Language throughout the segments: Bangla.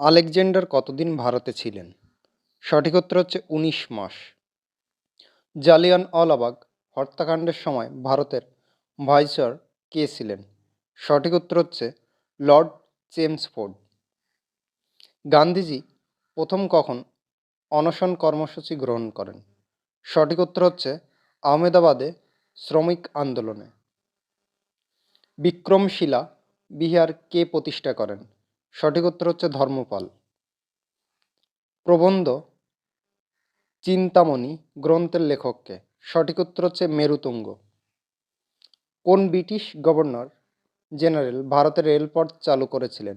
আলেকজান্ডার কতদিন ভারতে ছিলেন? সঠিক উত্তর হচ্ছে উনিশ মাস। জালিয়ান ওয়ালাবাগ হত্যাকাণ্ডের সময় ভারতের ভাইসর কে ছিলেন? সঠিক উত্তর হচ্ছে লর্ড চেমসফোর্ড গান্ধীজি প্রথম কখন অনশন কর্মসূচি গ্রহণ করেন? সঠিক উত্তর হচ্ছে আহমেদাবাদে শ্রমিক আন্দোলনে। বিক্রমশিলা বিহার কে প্রতিষ্ঠা করেন? সঠিক উত্তর হচ্ছে ধর্মপাল। প্রবন্ধ চিন্তামণি গ্রন্থের লেখককে। সঠিক উত্তর হচ্ছে মেরুতুঙ্গ। কোন ব্রিটিশ গভর্নর জেনারেল ভারতের রেলপথ চালু করেছিলেন?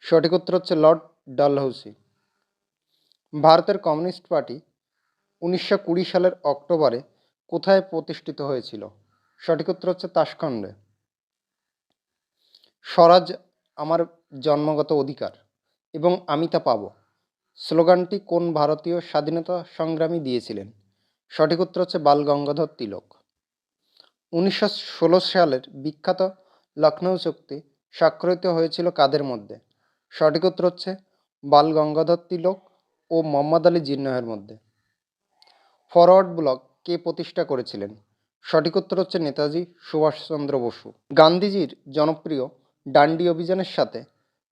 সঠিক উত্তর হচ্ছে লর্ড ডালহৌসি। ভারতের কমিউনিস্ট পার্টি উনিশশো কুড়ি সালের অক্টোবরে কোথায় প্রতিষ্ঠিত হয়েছিল? সঠিক উত্তর হচ্ছে তাসখণ্ডে। স্বরাজ আমার জন্মগত অধিকার এবং আমি তা পাব। স্লোগানটি কোন ভারতীয় স্বাধীনতা সংগ্রামী দিয়েছিলেন? সঠিক উত্তর হচ্ছে বাল গঙ্গাধর তিলক। উনিশশো ষোলো সালের বিখ্যাত লখনৌ চুক্তি স্বাক্ষরিত হয়েছিল কাদের মধ্যে? সঠিক উত্তর হচ্ছে বাল গঙ্গাধর তিলক ও মোহাম্মদ আলী জিন্নাহের মধ্যে। ফরওয়ার্ড ব্লক কে প্রতিষ্ঠা করেছিলেন? সঠিক উত্তর হচ্ছে নেতাজি সুভাষচন্দ্র বসু। গান্ধীজির জনপ্রিয় ডান্ডি অভিযানের সাথে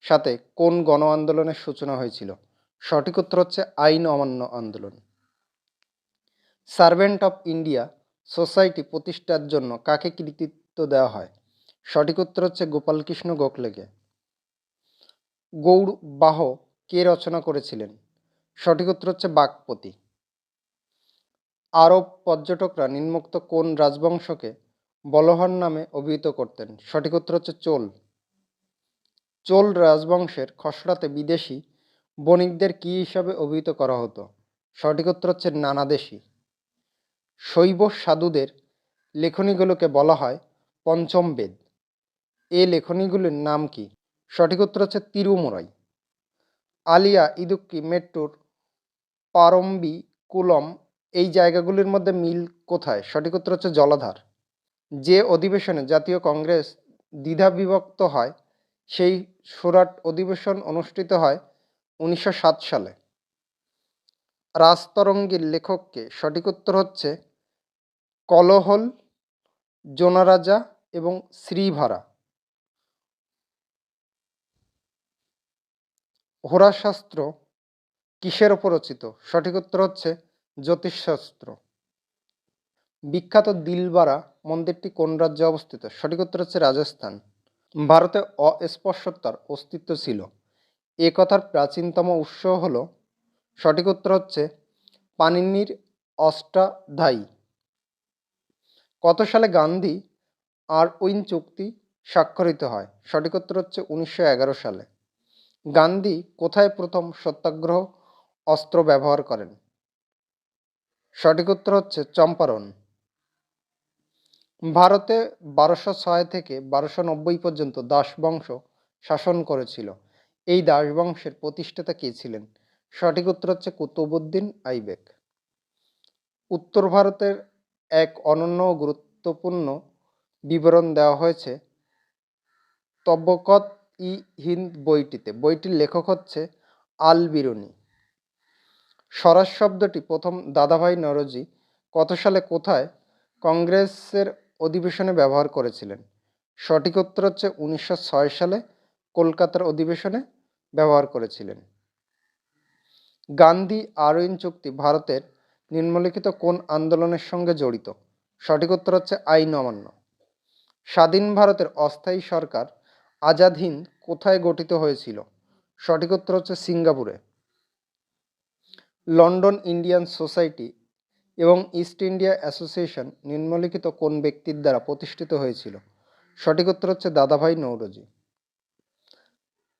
সাথে কোন গণ আন্দোলনের সূচনা হয়েছিল? সঠিক উত্তর হচ্ছে আইন অমান্য আন্দোলন। সার্ভেন্ট অফ ইন্ডিয়া সোসাইটি প্রতিষ্ঠার জন্য কাকে কৃতিত্ব দেওয়া হয়? সঠিক উত্তর হচ্ছে গোপালকৃষ্ণ গোখলেকে। গৌড় বাহ কে রচনা করেছিলেন? সঠিক উত্তর হচ্ছে বাকপতি আরব পর্যটকরা নিম্নোক্ত কোন রাজবংশকে বলহর নামে অভিহিত করতেন? সঠিক উত্তর হচ্ছে চোল। চোল রাজবংশের খসড়াতে বিদেশি বণিকদের কী হিসাবে অভিহিত করা হতো? সঠিক উত্তর হচ্ছে নানাদেশি শৈব সাধুদের লেখনীগুলোকে বলা হয় পঞ্চম বেদ। এ লেখনীগুলির নাম কি? সঠিক উত্তর হচ্ছে তিরুমুরাই। আলিয়া, ইদুক্কি মেট্রোর পারম্বি, কুলম এই জায়গাগুলির মধ্যে মিল কোথায়? সঠিক উত্তর হচ্ছে জলাধার। যে অধিবেশনে জাতীয় কংগ্রেস দ্বিধা বিভক্ত হয় সেই সুরাট অধিবেশন অনুষ্ঠিত হয় উনিশশো সাত সালে। রাজতরঙ্গীর লেখককে সঠিক উত্তর হচ্ছে কলহল, জোনারাজা এবং শ্রীভারা। হোরাশাস্ত্র কিসের ওপর রচিত? সঠিক উত্তর হচ্ছে জ্যোতিষশাস্ত্র। বিখ্যাত দিলবারা মন্দিরটি কোন রাজ্যে অবস্থিত? সঠিক উত্তর হচ্ছে রাজস্থান। ভারতে অস্পর্শতার অস্তিত্ব ছিল। এ কথার প্রাচীনতম উৎস হল, সঠিক উত্তর হচ্ছে পানিনির অষ্টাধ্যায়ী। কত সালে গান্ধী আর উইন চুক্তি স্বাক্ষরিত হয়? সঠিক উত্তর হচ্ছে উনিশশো এগারো সালে। গান্ধী কোথায় প্রথম সত্যাগ্রহ অস্ত্র ব্যবহার করেন? সঠিক উত্তর হচ্ছে চম্পারণ। ভারতে বারোশো ছয় থেকে বারোশো নব্বই পর্যন্ত দাস বংশ শাসন করেছিল। এই দাস বংশের প্রতিষ্ঠাতা কে ছিলেন? সঠিক উত্তর হচ্ছে কুতুবুদ্দিন আইবেক। উত্তর ভারতের এক অনন্য গুরুত্বপূর্ণ বিবরণ দেওয়া হয়েছে তব্বকত ই হিন্দ বইটিতে। বইটির লেখক হচ্ছে আল বিরুনি। স্বরাজ শব্দটি প্রথম দাদাভাই নরজি কত সালে কোথায় কংগ্রেসের অধিবেশনে ব্যবহার করেছিলেন। সঠিক উত্তর হচ্ছে উনিশশো ছয় সালে কলকাতার অধিবেশনে ব্যবহার করেছিলেন। গান্ধী আরইন চুক্তি ভারতের নিম্নলিখিত কোন আন্দোলনের সঙ্গে জড়িত? সঠিক উত্তর হচ্ছে আইন অমান্য স্বাধীন ভারতের অস্থায়ী সরকার আজাদ হিন্দ কোথায় গঠিত হয়েছিল? সঠিক উত্তর হচ্ছে সিঙ্গাপুরে। লন্ডন ইন্ডিয়ান সোসাইটি এবং ইস্ট ইন্ডিয়া অ্যাসোসিয়েশন নিম্নলিখিত কোন ব্যক্তির দ্বারা প্রতিষ্ঠিত হয়েছিল? সঠিক উত্তর হচ্ছে দাদাভাই নৌরজি।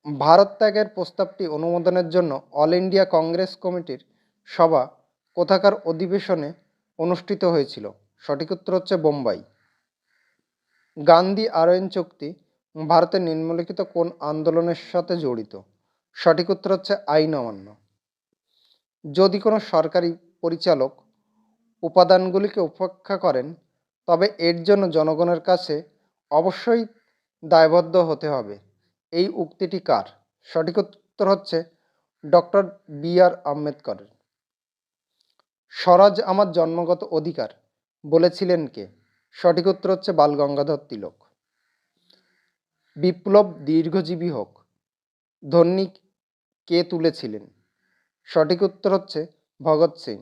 ভারত ত্যাগের প্রস্তাবটি অনুমোদনের জন্য অল ইন্ডিয়া কংগ্রেস কমিটির সভা কোথাকার অধিবেশনে অনুষ্ঠিত হয়েছিল? সঠিক উত্তর হচ্ছে বোম্বাই। গান্ধী আরয়ন চুক্তি ভারতের নিম্নলিখিত কোন আন্দোলনের সাথে জড়িত? সঠিক উত্তর হচ্ছে আইন অমান্য। যদি কোনো সরকারি পরিচালক উপাদানগুলিকে উপেক্ষা করেন, তবে এর জন্য জনগণের কাছে অবশ্যই দায়বদ্ধ হতে হবে। এই উক্তিটি কার? সঠিক উত্তর হচ্ছে ডক্টর বি আর আম্বেদকরের। স্বরাজ আমার জন্মগত অধিকার, বলেছিলেন কে? সঠিক উত্তর হচ্ছে বাল গঙ্গাধর তিলক। বিপ্লব দীর্ঘজীবী হোক ধ্বনি কে তুলেছিলেন? সঠিক উত্তর হচ্ছে ভগৎ সিং।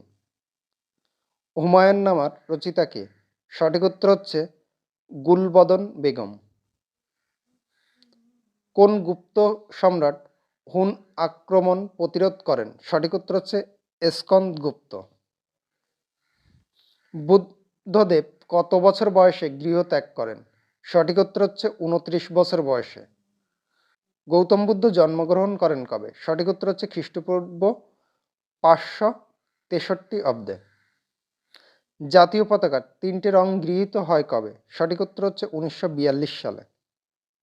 হুমায়ুন নামার রচিতা কে সঠিক উত্তর হচ্ছে গুলবদন বেগম। কোন গুপ্ত সম্রাট হুন আক্রমণ প্রতিরোধ করেন? সঠিক উত্তর হচ্ছে স্কন্দ গুপ্ত। বুদ্ধদেব কত বছর বয়সে গৃহত্যাগ করেন? সঠিক উত্তর হচ্ছে উনত্রিশ বছর বয়সে। গৌতম বুদ্ধ জন্মগ্রহণ করেন কবে? সঠিক উত্তর হচ্ছে খ্রিস্টপূর্ব পাঁচশো তেষট্টি অব্দে। জাতীয় পতাকার তিনটে রং গৃহীত হয় কবে? সঠিক উত্তর হচ্ছে উনিশশো বিয়াল্লিশ সালে।